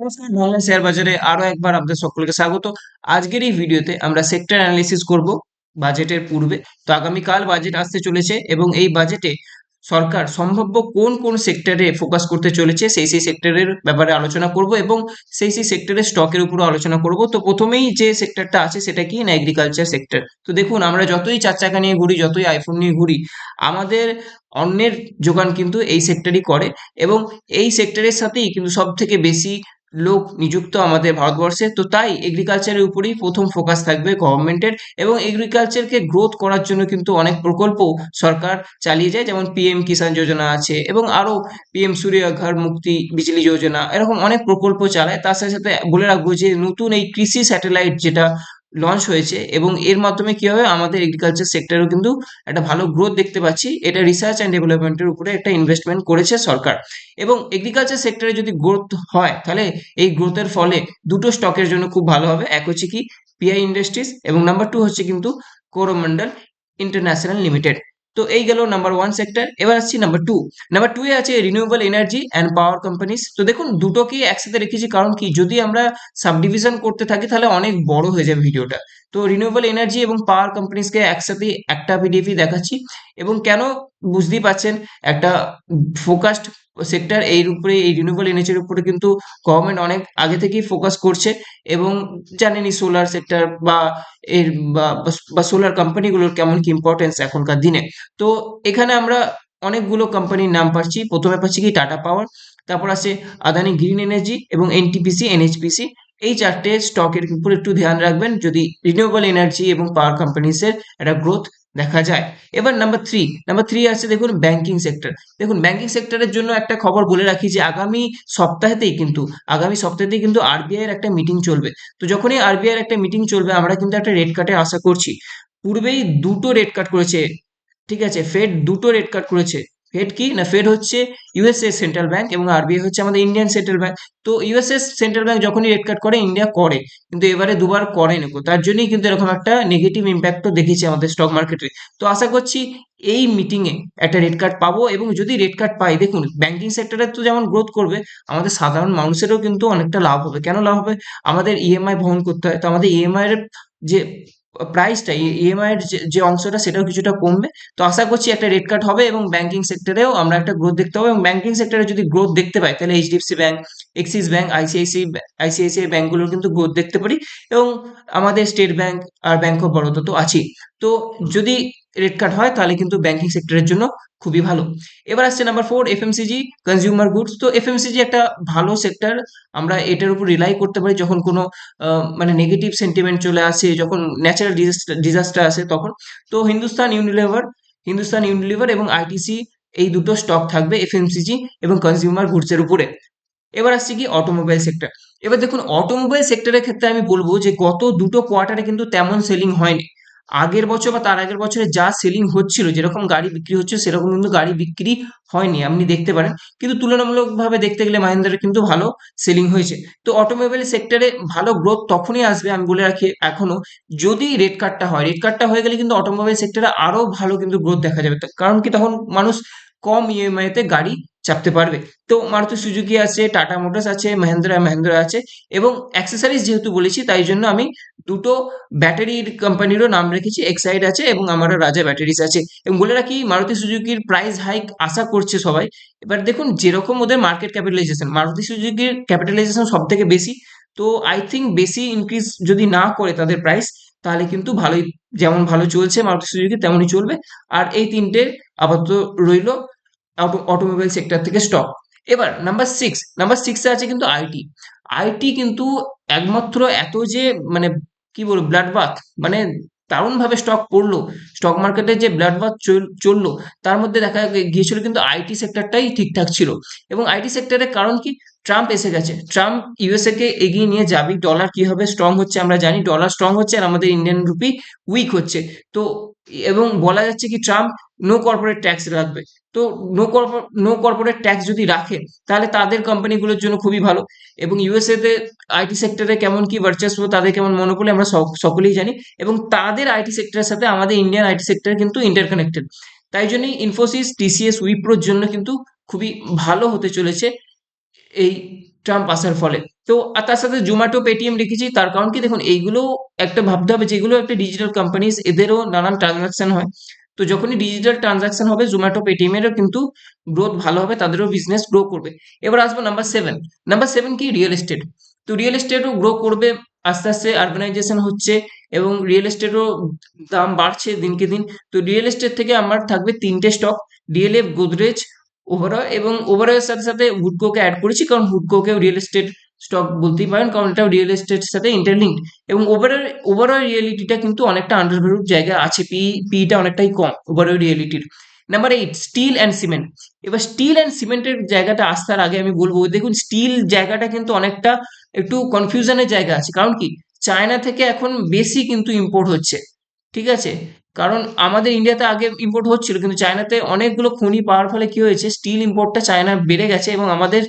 নমস্কার বাংলা শেয়ার বাজারে আরও একবার আপনাদের সকলকে স্বাগত। আজকের এই ভিডিওতে আমরা সেক্টর অ্যানালিসিস করব বাজেটের পূর্বে। তো আগামীকাল বাজেট আসতে চলেছে এবং এই বাজেটে সরকার সম্ভাব্য কোন কোন সেক্টরে ফোকাস করতে চলেছে সেই সেই সেক্টরের ব্যাপারে আলোচনা করব এবং সেই সেই সেক্টরের স্টকের উপরও আলোচনা করব। তো প্রথমেই যে সেক্টরটা আছে সেটা কি? না এগ্রিকালচার সেক্টর তো দেখুন, আমরা যতই চার চাকা নিয়ে ঘুরি, যতই আইফোন নিয়ে ঘুরি, আমাদের অন্যের যোগান কিন্তু এই সেক্টরই করে এবং এই সেক্টরের সাথেই কিন্তু সব থেকে বেশি লোক নিযুক্ত আমাদের ভারতবর্ষে, তো তাই এগ্রিকালচারের উপরেই প্রথম ফোকাস থাকবে গভর্নমেন্টের এবং এগ্রিকালচারকে গ্রোথ করার জন্য কিন্তু অনেক প্রকল্প সরকার চালিয়ে যায়, যেমন পিএম কিষাণ যোজনা আছে এবং আরও পিএম সূর্য ঘর মুক্তি বিজলি যোজনা এরকম অনেক প্রকল্প চালায়। তার সাথে সাথে বলে রাখব যে নতুন এই কৃষি স্যাটেলাইট যেটা লঞ্চ হয়েছে এবং এর মাধ্যমে কি হবে? আমাদের এগ্রিকালচার সেক্টরেও কিন্তু একটা ভালো গ্রোথ দেখতে পাচ্ছি। এটা রিসার্চ অ্যান্ড ডেভেলপমেন্টের উপরে একটা ইনভেস্টমেন্ট করেছে সরকার। এবং এগ্রিকালচার সেক্টরে যদি গ্রোথ হয়, তাহলে এই গ্রোথের ফলে দুটো স্টকের জন্য খুব ভালো হবে। এক হচ্ছে কি পিআই ইন্ডাস্ট্রিজ এবং নাম্বার টু হচ্ছে কিন্তু কোরোমন্ডল ইন্টারন্যাশনাল লিমিটেড তো এই গেল নাম্বার ওয়ান সেক্টর এবার আসছি নাম্বার টু নাম্বার টু এ আছে renewable energy and power companies তো দেখুন, দুটোকে একসাথে রেখেছি, কারণ কি, যদি আমরা সাবডিভিশন করতে থাকি, তাহলে অনেক বড় হয়ে যাবে ভিডিওটা। তো রিনিউয়েবল এনার্জি এবং পাওয়ার কোম্পানিজকে একসাথে একটা পিডিএফই দেখাচ্ছি। এবং কেন বুঝতেই পারছেন, একটা ফোকাসড সেক্টর এর উপরে, এই রিনিউয়েবল এনার্জির উপরে কিন্তু গভর্নমেন্ট অনেক আগে থেকেই ফোকাস করছে এবং জানেনই সোলার সেক্টর বা এর বা সোলার কোম্পানিগুলোর কেমন কি ইম্পর্টেন্স এখনকার দিনে। তো এখানে আমরা অনেকগুলো কোম্পানির নাম পাচ্ছি। প্রথমে পাচ্ছি কি টাটা পাওয়ার তারপর আছে আদানি গ্রিন এনার্জি এবং এনটিপিসি এনএইচপিসি এই চারটে স্টকের উপর একটু ধ্যান রাখবেন। যদি রিনিউয়েবল এনার্জি এবং পাওয়ার কোম্পানিসের একটা গ্রোথ দেখা যায়। এবার নাম্বার থ্রি নাম্বার থ্রি আছে দেখুন ব্যাংকিং সেক্টর দেখুন ব্যাংকিং সেক্টরের জন্য একটা খবর বলে রাখি যে আগামী সপ্তাহেতেই কিন্তু, আগামী সপ্তাহেতেই কিন্তু আরবিআই এর একটা মিটিং চলবে। তো যখনই আরবিআই এর একটা মিটিং চলবে, আমরা কিন্তু একটা রেড কাটের আশা করছি। পূর্বেই দুটো রেড কাট করেছে, ঠিক আছে? ফেড দুটো রেট কাট করেছে। ফেড কি? না ফেড হচ্ছে ইউএসএ সেন্ট্রাল ব্যাংক এবং আরবিআই হচ্ছে আমাদের ইন্ডিয়ান সেন্ট্রাল ব্যাংক তো ইউএসএ সেন্ট্রাল ব্যাংক যখনই রেট কাট করে ইন্ডিয়া করে, কিন্তু এবারে দুবার করেনি গো। তার জন্যই কিন্তু এরকম একটা নেগেটিভ ইম্প্যাক্টও দেখেছি আমাদের স্টক মার্কেটে তো আশা করছি এই মিটিংয়ে একটা রেড কার্ড পাবো এবং যদি রেড কার্ড পাই, দেখুন ব্যাংকিং সেক্টরে তো যেমন গ্রোথ করবে, আমাদের সাধারণ মানুষেরও কিন্তু অনেকটা লাভ হবে। কেন লাভ হবে? আমাদের ইএমআই বহন করতে হয়। তো আমাদের ইএমআই এর যে প্রাইসটা ইএমআই এর যে অংশটা, সেটাও কিছুটা কমবে। তো আশা করছি একটা রেট কাট হবে এবং ব্যাংকিং সেক্টরেও আমরা একটা গ্রোথ দেখতে পাবো এবং ব্যাংকিং সেক্টরে যদি গ্রোথ দেখতে পাই, তাহলে HDFC bank Axis bank ICICI ICICI ব্যাংকগুলোর কিন্তু গ্রোথ দেখতে পারি এবং আমাদের স্টেট ব্যাংক আর ব্যাংক অফ বরোদা তো আছেই। তো যদি রেট কাট হয়, তাহলে কিন্তু ব্যাংকিং সেক্টরের জন্য খুবই ভালো। এবার আসছে number four FMCG consumer goods তো এফএমসিজি একটা ভালো সেক্টর আমরা এটার উপর রিলাই করতে পারি যখন কোনো মানে নেগেটিভ সেন্টিমেন্ট চলে আসে, যখন ন্যাচারাল ডিজাস্টার আসে তখন। তো হিন্দুস্তান ইউনিলিভার হিন্দুস্তান ইউনিলিভার এবং আইটিসি এই দুটো স্টক থাকবে এফএমসিজি এবং কনজিউমার গুডসের উপরে। এবার আসছি কি অটোমোবাইল সেক্টর এবার দেখুন অটোমোবাইল সেক্টরের ক্ষেত্রে আমি বলব যে গত দুটো কোয়ার্টারে কিন্তু তেমন সেলিং হয়নি। আগের বছর বা তার আগের বছরে যা সেলিং হচ্ছিল, যেরকম গাড়ি বিক্রি হচ্ছে, সেরকম কিন্তু গাড়ি বিক্রি হয়নি, আপনি দেখতে পারেন। কিন্তু তুলনামূলকভাবে দেখতে গেলে মাহিন্দ্রার কিন্তু ভালো সেলিং হয়েছে। তো অটোমোবাইল সেক্টরে ভালো গ্রোথ তখনই আসবে, আমি বলে রাখি এখনও, যদি রেড কার্ডটা হয়। রেড কার্ডটা হয়ে গেলে কিন্তু অটোমোবাইল সেক্টরে আরও ভালো কিন্তু গ্রোথ দেখা যাবে। কারণ কি? তখন মানুষ কম ইএমআই তে গাড়ি চাপতে পারবে। তো মারুতি সুজুকি আছে, টাটা মোটরস আছে, মহেন্দ্রা মহেন্দ্রা আছে এবং অ্যাক্সেসারিজ যেহেতু বলেছি, তাই জন্য আমি দুটো ব্যাটারির কোম্পানিরও নাম রেখেছি এক্সাইড আছে এবং আমারও রাজা ব্যাটারিজ আছে। এবং বলে রাখি, মারুতি সুজুকির প্রাইস হাইক আশা করছে সবাই। এবার দেখুন, যেরকম ওদের মার্কেট ক্যাপিটালাইজেশন মারুতি সুজুকির ক্যাপিটালাইজেশন সব থেকে বেশি। তো আই থিঙ্ক বেশি ইনক্রিজ যদি না করে তাদের প্রাইস তাহলে কিন্তু ভালোই, যেমন ভালো চলছে মারুতি সুজুকি, তেমনই চলবে। আর এই তিনটে আপাতত রইল। অটোমোবাইল সেক্টর থেকে স্টক এবার নাম্বার সিক্স নাম্বার সিক্সে আছে কিন্তু আইটি আইটি কিন্তু একমাত্র এত যে মানে কি বলব ব্লাড বাথ মানে দারুণভাবে স্টক পড়ল। স্টক মার্কেটে যে ব্লাড বাথ চলল, তার মধ্যে দেখা গিয়েছিল কিন্তু আইটি সেক্টরটাই ঠিকঠাক ছিল। এবং আইটি সেক্টরের কারণ কি? ট্রাম্প এসে গেছে। ট্রাম্প ইউএসএ কে এগিয়ে নিয়ে যাবে। ডলার কীভাবে স্ট্রং হচ্ছে, আমরা জানি। ডলার স্ট্রং হচ্ছে আর আমাদের ইন্ডিয়ান রুপি উইক হচ্ছে। তো, এবং বলা যাচ্ছে কি ট্রাম্প নো কর্পোরেট ট্যাক্স রাখবে। তো নো নো কর্পোরেট ট্যাক্স যদি রাখে, তাহলে তাদের কোম্পানিগুলোর জন্য খুবই ভালো। এবং ইউএসএ তে আইটি সেক্টরে কেমন কি ভার্চাসফুল তাদের কেমন মনোপলি আমরা সকলেই জানি। এবং তাদের আইটি সেক্টরের সাথে আমাদের ইন্ডিয়ান আইটি সেক্টর কিন্তু ইন্টারকানেক্টেড তাই জন্যই ইনফোসিস টিসিএস উইপ্রোর জন্য কিন্তু খুবই ভালো হতে চলেছে এই ট্রাম্প আসার ফলে। তো আর তার সাথে জোম্যাটো পেটিএম রেখেছি, তার কারণ কি দেখুন, এইগুলো একটা ভাবতে হবে, যেগুলো একটা ডিজিটাল কোম্পানিজ এদেরও নানান ট্রানজাকশন হয়। তো যখনই ডিজিটাল ট্রানজাকশন হবে জোম্যাটো পেটিএম এরও কিন্তু গ্রোথ ভালো হবে, তাদেরও বিজনেস গ্রো করবে। এবার আসব নাম্বার সেভেন নাম্বার সেভেন কি? রিয়েল এস্টেট তো রিয়েল এস্টেটও গ্রো করবে, আস্তে আস্তে আরবানাইজেশন হচ্ছে এবং রিয়েল এস্টেটও দাম বাড়ছে দিনকে দিন। তো রিয়েল এস্টেট থেকে আমার থাকবে তিনটে স্টক ডিএলএফ গোদরেজ ওভারঅল এবং ওভারঅলের সাথে সাথে হুডকোকে অ্যাড করেছি, কারণ হুডকোকেও রিয়েল এস্টেট স্টক বলতেই পারেন, কারণ এটাও রিয়েল এস্টেটের সাথে ইন্টারলিঙ্কড এবং ওভারঅল ওভারঅল রিয়েলিটিটা কিন্তু অনেকটা আন্ডারভ্যালুড জায়গা আছে পি পিটা অনেকটাই কম overall রিয়েলিটির number eight steel and cement এবার স্টিল অ্যান্ড সিমেন্টের জায়গাটা আসার আগে আমি বলব, দেখুন স্টিল জায়গাটা কিন্তু অনেকটা একটু কনফিউশনের জায়গা আছে, কারণ কি? চায়না থেকে এখন বেশি কিন্তু ইম্পোর্ট হচ্ছে, ঠিক আছে? কারণ আমাদের ইন্ডিয়াতে আগে ইম্পোর্ট হচ্ছিল, কিন্তু চায়নাতে অনেকগুলো খনি পাওয়ার ফলে কি হয়েছে? স্টিল ইম্পোর্টটা চায়না বেড়ে গেছে এবং আমাদের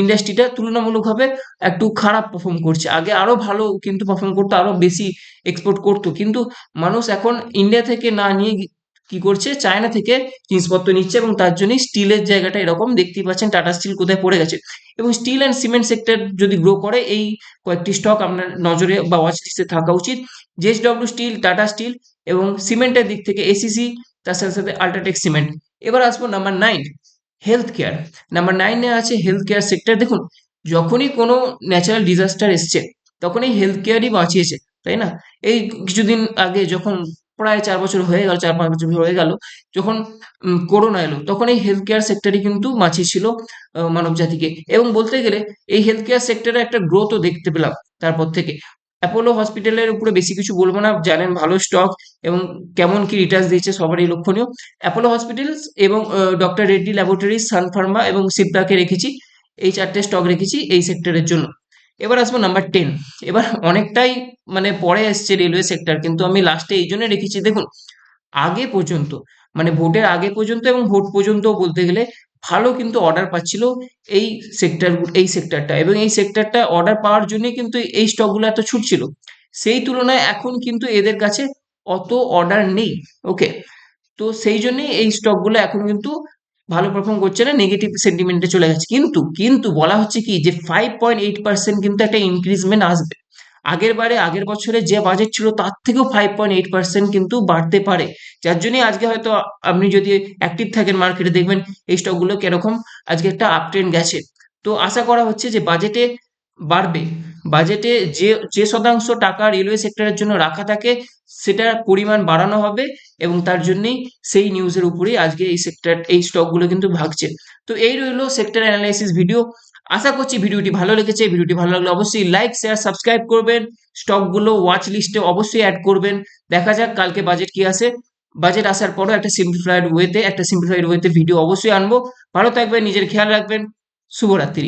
ইন্ডাস্ট্রিটা তুলনামূলকভাবে একটু খারাপ পারফর্ম করছে। আগে আরও ভালো কিন্তু পারফর্ম করতো, আরও বেশি এক্সপোর্ট করতো। কিন্তু মানুষ এখন ইন্ডিয়া থেকে না নিয়ে কি করছে? চায়না থেকে জিনিসপত্র নিচ্ছে এবং তার জন্যই স্টিলের জায়গাটা এরকম দেখতেই পাচ্ছেন টাটা স্টিল কোথায় পড়ে গেছে। এবং স্টিল অ্যান্ড সিমেন্ট সেক্টর যদি গ্রো করে, এই কয়েকটি স্টক আপনার নজরে বা ওয়াচ লিস্টে থাকা উচিত। জেএসডব্লিউ স্টিল টাটা স্টিল এবং সিমেন্টের দিক থেকে এসিসি তার সাথে সাথে আল্ট্রাটেক সিমেন্ট এবার আসব number nine health care number নাইনে আছে হেলথ কেয়ার সেক্টর দেখুন, যখনই কোনো ন্যাচারাল ডিজাস্টার এসছে, তখন এই হেলথ কেয়ারই বাঁচিয়েছে, তাই না? এই কিছুদিন আগে যখন প্রায় চার বছর হয়ে গেল, চার পাঁচ বছর হয়ে গেল, যখন করোনা এলো, তখন এই হেলথ কেয়ার সেক্টরই কিন্তু বাঁচিয়েছিল মানব জাতিকে এবং বলতে গেলে এই হেলথ কেয়ার সেক্টরে একটা গ্রোথও দেখতে পেলাম, তারপর থেকে। অ্যাপোলো হসপিটালের উপরে বেশি কিছু বলব না, জানেন ভালো স্টক এবং কেমন কি রিটার্ন দিচ্ছে সবারই লক্ষণীয়। অ্যাপোলো হসপিটালস এবং ডক্টর রেড্ডি সান ফার্মা এবং সিপ্রাকে রেখেছি, এই চারটে স্টক রেখেছি এই সেক্টরের জন্য। এবার আসব নাম্বার টেন এবার অনেকটাই মানে পরে এসছে রেলওয়ে সেক্টর কিন্তু আমি লাস্টে এই জন্য রেখেছি। দেখুন, আগে পর্যন্ত মানে ভোটের আগে পর্যন্ত এবং ভোট পর্যন্ত বলতে গেলে ভালো কিন্তু অর্ডার পাচ্ছিল এই সেক্টর এই সেক্টরটা এবং এই সেক্টরটা অর্ডার পাওয়ার জন্যই কিন্তু এই স্টকগুলো এত ছুটছিল। সেই তুলনায় এখন কিন্তু এদের কাছে অত অর্ডার নেই। ওকে তো সেই জন্যই এই স্টকগুলো এখন কিন্তু ভালো পারফর্ম করছে না নেগেটিভ সেন্টিমেন্টে চলে গেছে। কিন্তু কিন্তু বলা হচ্ছে কি যে ফাইভ পয়েন্ট এইট পার্সেন্ট কিন্তু একটা ইনক্রিজমেন্ট আসবে। আগের বারে, আগের বছরে যে বাজেট ছিল তার থেকেও ফাইভ পয়েন্ট এইট পার্সেন্ট কিন্তু বাড়তে পারে। যার জন্যই আজকে হয়তো আপনি যদি অ্যাক্টিভ থাকেন মার্কেটে দেখবেন এই স্টকগুলো কীরকম আজকে একটা আপ ট্রেন্ড গেছে। তো আশা করা হচ্ছে যে বাজেটে বাড়বে। বাজেটে যে যে শতাংশ টাকা রেলওয়ে সেক্টরের জন্য রাখা থাকে, সেটার পরিমাণ বাড়ানো হবে এবং তার জন্যই সেই নিউজের উপরেই আজকে এই সেক্টর এই স্টকগুলো কিন্তু ভাগছে। তো এই রইল সেক্টর অ্যানালাইসিস ভিডিও আশা করছি ভিডিওটি ভালো লেগেছে। ভিডিওটি ভালো লাগলে অবশ্যই লাইক শেয়ার সাবস্ক্রাইব করবেন। স্টকগুলো ওয়াচ লিস্টে অবশ্যই অ্যাড করবেন। দেখা যাক কালকে বাজেট কি আসে। বাজেট আসার পরও একটা সিম্পলিফাইড ওয়েতে একটা সিম্পলিফাইড ওয়েতে ভিডিও অবশ্যই আনব। ভালো থাকবেন, নিজের খেয়াল রাখবেন। শুভরাত্রি।